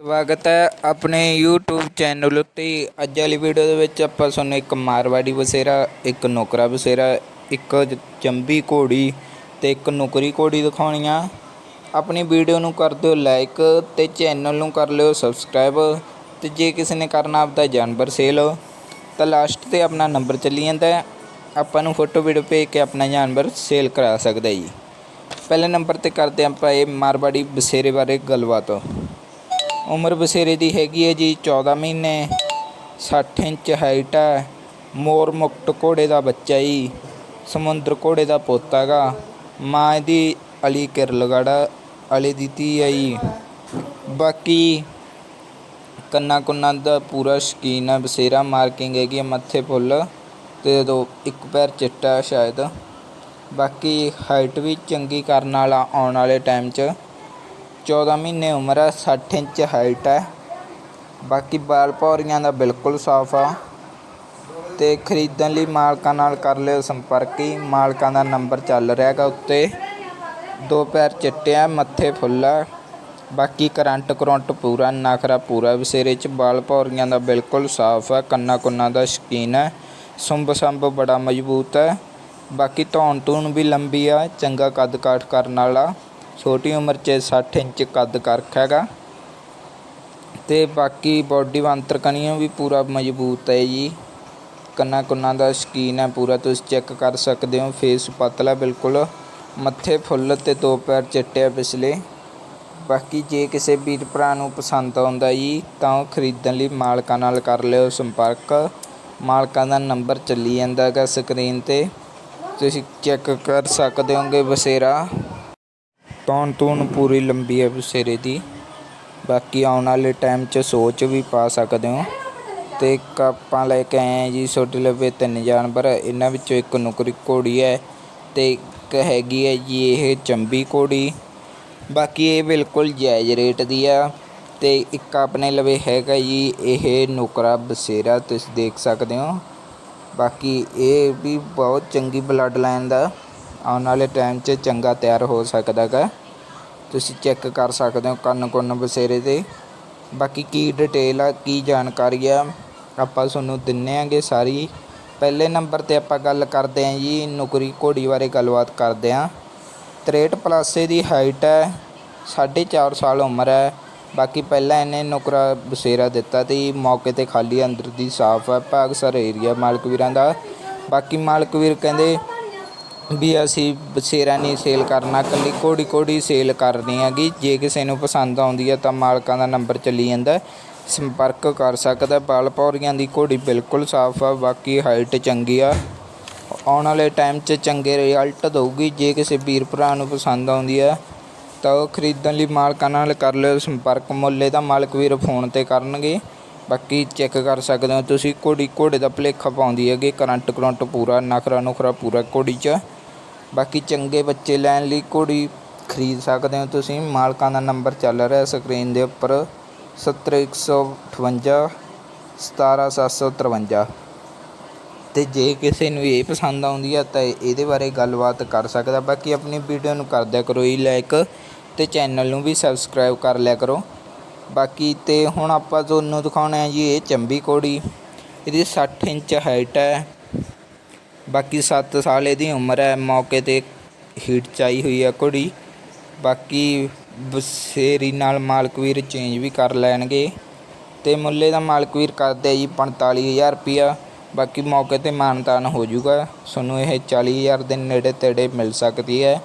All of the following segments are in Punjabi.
ਸਵਾਗਤ ਹੈ ਆਪਣੇ YouTube ਚੈਨਲ ਉੱਤੇ ਅੱਜ ਵਾਲੀ ਵੀਡੀਓ ਦੇ ਵਿੱਚ ਆਪਾਂ ਤੁਹਾਨੂੰ ਇੱਕ ਮਾਰਵਾੜੀ ਬਸੇਰਾ ਇੱਕ ਨੌਕਰਾ ਬਸੇਰਾ ਇੱਕ ਚੰਬੀ ਘੋੜੀ ਤੇ ਇੱਕ ਨੌਕਰੀ ਘੋੜੀ ਦਿਖਾਉਣੀ ਆ। ਆਪਣੀ ਵੀਡੀਓ ਨੂੰ ਕਰ ਦਿਓ ਲਾਈਕ ਤੇ ਚੈਨਲ ਨੂੰ ਕਰ ਲਿਓ ਸਬਸਕ੍ਰਾਈਬ ਤੇ ਜੇ ਕਿਸੇ ਨੇ ਕਰਨਾ ਆਪਦਾ ਜਾਨਵਰ ਸੇਲ ਤਾਂ ਲਾਸਟ ਤੇ ਆਪਣਾ ਨੰਬਰ ਚੱਲੀ ਜਾਂਦਾ ਆਪਾਂ ਨੂੰ ਫੋਟੋ ਵੀਡੀਓ ਭੇਜ ਕੇ ਆਪਣਾ ਜਾਨਵਰ ਸੇਲ ਕਰਾ ਸਕਦਾ ਜੀ। ਪਹਿਲੇ ਨੰਬਰ ਤੇ ਕਰਦੇ ਹਾਂ ਆਪਾਂ ਇਹ ਮਾਰਵਾੜੀ ਬਸੇਰੇ ਬਾਰੇ ਗੱਲਬਾਤ। ਉਮਰ ਬਸੇਰੇ ਦੀ ਹੈਗੀ ਹੈ ਜੀ 14 ਮਹੀਨੇ 60 ਇੰਚ ਹਾਈਟ ਹੈ, ਮੋਰ ਮੁਕਟ ਘੋੜੇ ਦਾ ਬੱਚਾ ਜੀ, ਸਮੁੰਦਰ ਘੋੜੇ ਦਾ ਪੋਤਾ ਗਾ ਮਾਂ ਇਹਦੀ ਅਲੀ ਕਿਰਲਗੜਾ ਅਲੀ ਦੀ ਧੀ ਹੈ ਜੀ। ਬਾਕੀ ਕੰਨਾ ਕੁੰਨਾ ਦਾ ਪੂਰਾ ਸ਼ਕੀਨ ਹੈ, ਬਸੇਰਾ ਮਾਰਕਿੰਗ ਹੈਗੀ ਹੈ, ਮੱਥੇ ਫੁੱਲ ਤੇ ਦੋ ਇੱਕ ਪੈਰ ਚਿੱਟਾ ਸ਼ਾਇਦ। ਬਾਕੀ ਹਾਈਟ ਵੀ ਚੰਗੀ ਕਰਨ ਵਾਲਾ, ਆਉਣ ਵਾਲੇ ਟਾਈਮ 'ਚ 14 ਮਹੀਨੇ ਉਮਰ ਹੈ 60 ਇੰਚ ਹਾਈਟ ਹੈ। ਬਾਕੀ ਬਾਲ ਪੌਰੀਆਂ ਦਾ ਬਿਲਕੁਲ ਸਾਫ਼ ਆ। ਤੇ ਖਰੀਦਣ ਲਈ ਮਾਲਕਾਂ ਨਾਲ ਕਰ ਲਿਓ ਸੰਪਰਕ ਹੀ। ਮਾਲਕਾਂ ਦਾ ਨੰਬਰ ਚੱਲ ਰਿਹਾ ਹੈਗਾ ਉੱਤੇ। ਦੋ ਪੈਰ ਚਿੱਟੇ ਆ, ਮੱਥੇ ਫੁੱਲ ਆ। ਬਾਕੀ ਕਰੰਟ ਕਰੰਟ ਪੂਰਾ, ਨਖਰਾ ਪੂਰਾ ਵਿਸੇਰੇ ਚ। ਬਾਲ ਪੌਰੀਆਂ ਦਾ ਬਿਲਕੁਲ ਸਾਫ਼ ਆ, ਕੰਨਾ ਕੁੰਨਾ ਦਾ ਸ਼ਕੀਨ ਹੈ ਸੁੰਬ ਸੰਬ ਬੜਾ ਮਜ਼ਬੂਤ ਹੈ ਬਾਕੀ ਧੌਣ ਧੂਣ ਵੀ ਲੰਬੀ ਆ, ਚੰਗਾ ਕੱਦ ਕਾਠ ਕਰਨ ਵਾਲਾ। ਛੋਟੀ ਉਮਰ 'ਚ 60 ਇੰਚ ਕੱਦ ਕਰ ਹੈਗਾ। ਤੇ ਬਾਕੀ ਬਾਡੀ ਬੰਤਰ ਵੀ ਪੂਰਾ ਮਜ਼ਬੂਤ ਹੈ ਜੀ। ਕੰਨਾ ਕੁੰਨਾ ਦਾ ਸ਼ਕੀਨ ਹੈ, ਪੂਰਾ ਤੁਸੀਂ ਚੈੱਕ ਕਰ ਸਕਦੇ ਹੋ ਫੇਸ ਪਤਲਾ ਬਿਲਕੁਲ। ਮੱਥੇ ਫੁੱਲ ਤੇ ਦੋ ਪੈਰ ਚਿੱਟੇ ਆ ਪਿਛਲੇ। ਬਾਕੀ ਜੇ ਕਿਸੇ ਵੀਰ ਭਰਾ ਨੂੰ ਪਸੰਦ ਆਉਂਦਾ ਜੀ, ਤਾਂ ਉਹ ਖਰੀਦਣ ਲਈ ਮਾਲਕਾਂ ਨਾਲ ਕਰ ਲਿਓ ਸੰਪਰਕ। ਮਾਲਕਾਂ ਦਾ ਨੰਬਰ ਚੱਲੀ ਜਾਂਦਾ ਹੈਗਾ ਸਕਰੀਨ ਤੇ। ਤੁਸੀਂ ਚੈੱਕ ਕਰ ਸਕਦੇ ਹੋਗੇ ਬਸੇਰਾ। ਤੌਣ ਤੂਣ ਪੂਰੀ ਲੰਬੀ ਹੈ ਬਸੇਰੇ ਦੀ। ਬਾਕੀ ਆਉਣ ਵਾਲੇ ਟਾਈਮ 'ਚ ਸੋਚ ਵੀ ਪਾ ਸਕਦੇ ਹੋ। ਤੇ ਇੱਕ ਆਪਾਂ ਲੈ ਕੇ ਆਏ ਹਾਂ ਜੀ ਛੋਟੇ ਲਵੇ ਤਿੰਨ ਜਾਨਵਰ। ਇਹਨਾਂ ਵਿੱਚੋਂ ਇੱਕ ਨੁਕਰੀ ਘੋੜੀ ਹੈ ਤੇ ਇੱਕ ਹੈਗੀ ਹੈ ਜੀ ਇਹ ਚੰਬੀ ਘੋੜੀ। ਬਾਕੀ ਇਹ ਬਿਲਕੁਲ ਜਾਇਜ਼ ਰੇਟ ਦੀ ਆ। ਤੇ ਇੱਕ ਆਪਣੇ ਲਵੇ ਹੈਗਾ ਜੀ ਇਹ ਨੁਕਰਾ ਬਸੇਰਾ, ਤੁਸੀਂ ਦੇਖ ਸਕਦੇ ਹੋ। ਬਾਕੀ ਇਹ ਵੀ ਬਹੁਤ ਚੰਗੀ ਬਲੱਡ ਲਾਈਨ ਦਾ। ਆਉਣ ਵਾਲੇ ਟਾਈਮ 'ਚ ਚੰਗਾ ਤਿਆਰ ਹੋ ਸਕਦਾ ਗਾ। ਤੁਸੀਂ ਚੈੱਕ ਕਰ ਸਕਦੇ ਹੋ ਕੰਨ ਕੁੰਨ ਬਸੇਰੇ 'ਤੇ। ਬਾਕੀ ਕੀ ਡਿਟੇਲ ਆ, ਕੀ ਜਾਣਕਾਰੀ ਆ, ਆਪਾਂ ਤੁਹਾਨੂੰ ਦਿੰਨੇ ਆਂਗੇ ਸਾਰੀ। ਪਹਿਲੇ ਨੰਬਰ ਤੇ ਆਪਾਂ ਗੱਲ ਕਰਦੇ ਆਂ ਜੀ, ਨੁਕਰੀ ਘੋੜੀ ਬਾਰੇ ਗੱਲਬਾਤ ਕਰਦੇ ਆਂ। 63 ਪਲੱਸ ਦੀ ਹਾਈਟ ਹੈ 4.5 ਸਾਲ ਉਮਰ ਹੈ ਬਾਕੀ ਪਹਿਲਾਂ ਇਹਨੇ ਨੁਕਰਾ ਬਸੇਰਾ ਦਿੱਤਾ ਤੇ ਮੌਕੇ ਤੇ ਖਾਲੀ ਅੰਦਰ ਦੀ ਸਾਫ਼ ਹੈ ਭਾਗਸਰ ਏਰੀਆ ਮਾਲਕ ਵੀਰਾਂ ਦਾ। ਬਾਕੀ ਮਾਲਕ ਵੀਰ ਕਹਿੰਦੇ ਵੀ ਅਸੀਂ ਬਸੇਰਾ ਨਹੀਂ ਸੇਲ ਕਰਨਾ, ਇਕੱਲੀ ਘੋੜੀ ਘੋੜੀ ਸੇਲ ਕਰਨੀ ਹੈਗੀ। ਜੇ ਕਿਸੇ ਨੂੰ ਪਸੰਦ ਆਉਂਦੀ ਹੈ ਤਾਂ ਮਾਲਕਾਂ ਦਾ ਨੰਬਰ ਚੱਲੀ ਜਾਂਦਾ ਸੰਪਰਕ ਕਰ ਸਕਦਾ ਬਾਲ ਪੌਰੀਆਂ ਦੀ ਘੋੜੀ ਬਿਲਕੁਲ ਸਾਫ਼ ਆ, ਬਾਕੀ ਹਾਈਟ ਚੰਗੀ ਆ। ਆਉਣ ਵਾਲੇ ਟਾਈਮ 'ਚ ਚੰਗੇ ਰਿਜ਼ਲਟ ਦਊਗੀ। ਜੇ ਕਿਸੇ ਵੀਰ ਭਰਾ ਨੂੰ ਪਸੰਦ ਆਉਂਦੀ ਆ ਤਾਂ ਉਹ ਖਰੀਦਣ ਲਈ ਮਾਲਕਾਂ ਨਾਲ ਕਰ ਲਿਓ ਸੰਪਰਕ। ਮੁੱਲੇ ਦਾ ਮਾਲਕ ਵੀਰ ਫੋਨ ਤੇ ਕਰਨਗੇ। ਬਾਕੀ ਚੈੱਕ ਕਰ ਸਕਦੇ ਹੋ ਤੁਸੀਂ। ਘੋੜੀ ਘੋੜੇ ਦਾ ਭਲੇਖਾ ਪਾਉਂਦੀ ਹੈਗੀ। ਕਰੰਟ ਕਰੰਟ ਪੂਰਾ, ਨਖਰਾ ਨੁਖਰਾ ਪੂਰਾ ਘੋੜੀ 'ਚ। ਬਾਕੀ ਚੰਗੇ ਬੱਚੇ ਲੈਣ ਲਈ ਘੋੜੀ ਖਰੀਦ ਸਕਦੇ ਹੋ ਤੁਸੀਂ। ਮਾਲਕਾਂ ਦਾ ਨੰਬਰ ਚੱਲ ਰਿਹਾ ਸਕਰੀਨ ਦੇ ਉੱਪਰ। 70158 17753 ਤੇ ਜੇ ਕਿਸੇ ਨੂੰ ਇਹ ਪਸੰਦ ਆਉਂਦੀ ਆ ਤਾਂ ਇਹਦੇ ਬਾਰੇ ਗੱਲਬਾਤ ਕਰ ਸਕਦਾ। ਬਾਕੀ ਆਪਣੀ ਵੀਡੀਓ ਨੂੰ ਕਰ ਦਿਆ ਕਰੋ ਹੀ ਲਾਈਕ ਤੇ ਚੈਨਲ ਨੂੰ ਵੀ ਸਬਸਕ੍ਰਾਈਬ ਕਰ ਲਿਆ ਕਰੋ। ਬਾਕੀ ਤੇ ਹੁਣ ਆਪਾਂ ਤੁਹਾਨੂੰ ਦਿਖਾਉਣਾ ਹੈ ਜੀ ਇਹ ਚੰਬੀ ਕੋੜੀ ਇਹਦੀ 60 ਇੰਚ ਹਾਈਟ ਹੈ। ਬਾਕੀ 7 ਸਾਲ ਇਹਦੀ ਉਮਰ ਹੈ, ਮੌਕੇ ਤੇ ਹੀਟ ਚਾਈ ਹੋਈ ਹੈ ਘੋੜੀ ਬਾਕੀ ਬਸੇਰੀ ਨਾਲ ਮਾਲਕ ਵੀਰ ਚੇਂਜ ਵੀ ਕਰ ਲੈਣਗੇ। ਤੇ ਮੁੱਲੇ ਦਾ ਮਾਲਕ ਵੀਰ ਕਰਦੇ ਆ ਜੀ 45000 ਰੁਪਿਆ ਬਾਕੀ ਮੌਕੇ ਤੇ ਮਾਨਤਾਨ ਹੋ ਜਾਊਗਾ ਤੁਹਾਨੂੰ ਇਹ 40000 ਦੇ ਨੇੜੇ ਤੇੜੇ ਮਿਲ ਸਕਦੀ ਹੈ।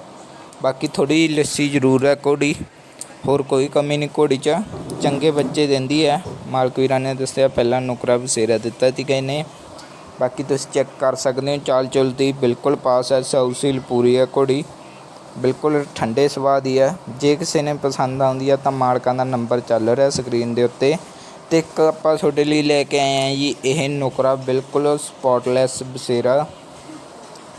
ਬਾਕੀ ਥੋੜੀ ਲੱਸੀ ਜ਼ਰੂਰ ਹੈ ਘੋੜੀ ਹੋਰ ਕੋਈ ਕਮੀ ਨਹੀਂ ਘੋੜੀ 'ਚ। ਚੰਗੇ ਬੱਚੇ ਦਿੰਦੀ ਹੈ। ਮਾਲਕ ਵੀਰਾਂ ਨੇ ਦੱਸਿਆ, ਪਹਿਲਾਂ ਨੁਕਰਾ ਬਸੇਰਾ ਦਿੱਤਾ ਸੀ ਗਏ ਨੇ ਬਾਕੀ ਤੁਸੀਂ ਚੈੱਕ ਕਰ ਸਕਦੇ ਹੋ, ਚਾਲ ਚੁਲਦੀ ਬਿਲਕੁਲ ਪਾਸ ਹੈ ਸੌਸੀਲ ਪੂਰੀ ਹੈ ਘੋੜੀ। ਬਿਲਕੁਲ ਠੰਡੇ ਸੁਭਾਅ ਦੀ ਹੈ। ਜੇ ਕਿਸੇ ਨੇ ਪਸੰਦ ਆਉਂਦੀ ਹੈ ਤਾਂ ਮਾਲਕਾਂ ਦਾ ਨੰਬਰ ਚੱਲ ਰਿਹਾ ਸਕਰੀਨ ਦੇ ਉੱਤੇ। ਤੇ ਇੱਕ ਆਪਾਂ ਤੁਹਾਡੇ ਲਈ ਲੈ ਕੇ ਆਏ ਹਾਂ ਜੀ, ਇਹ ਨੁਕਰਾ ਬਿਲਕੁਲ ਸਪੌਟਲੈਸ ਬਸੇਰਾ।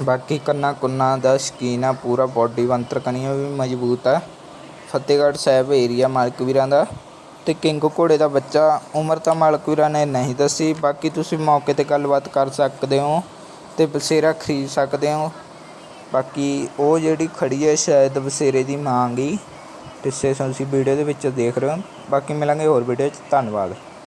ਬਾਕੀ ਕੰਨਾ ਕੁੰਨਾ ਦਾ ਸ਼ਕੀਨ ਆ, ਪੂਰਾ ਬਾਡੀ ਬੰਤਰ ਕਣੀਆਂ ਵੀ ਮਜ਼ਬੂਤ ਆ। ਫਤਿਹਗੜ੍ਹ ਸਾਹਿਬ ਏਰੀਆ ਮਾਲਕ ਵੀਰਾਂ ਦਾ। ਤੇ ਕਿੰਗ ਘੋੜੇ ਦਾ ਬੱਚਾ ਉਮਰ ਤਾਂ ਮਾਲਕ ਨੇ ਨਹੀਂ ਦੱਸੀ, ਬਾਕੀ ਤੁਸੀਂ ਮੌਕੇ ਤੇ ਗੱਲਬਾਤ ਕਰ ਸਕਦੇ ਹੋ ਤੇ ਬਸੇਰਾ ਖਰੀਦ ਸਕਦੇ ਹੋ। ਬਾਕੀ ਉਹ ਜਿਹੜੀ ਖੜੀ ਹੈ ਸ਼ਾਇਦ ਬਸੇਰੇ ਦੀ ਮਾਂ ਗੀ ਜਿਸੇ ਤੁਸੀਂ ਵੀਡੀਓ ਦੇ ਵਿੱਚ ਦੇਖ ਰਹੇ ਹੋ। ਬਾਕੀ ਮਿਲਾਂਗੇ ਹੋਰ ਵੀਡੀਓ 'ਚ। ਧੰਨਵਾਦ।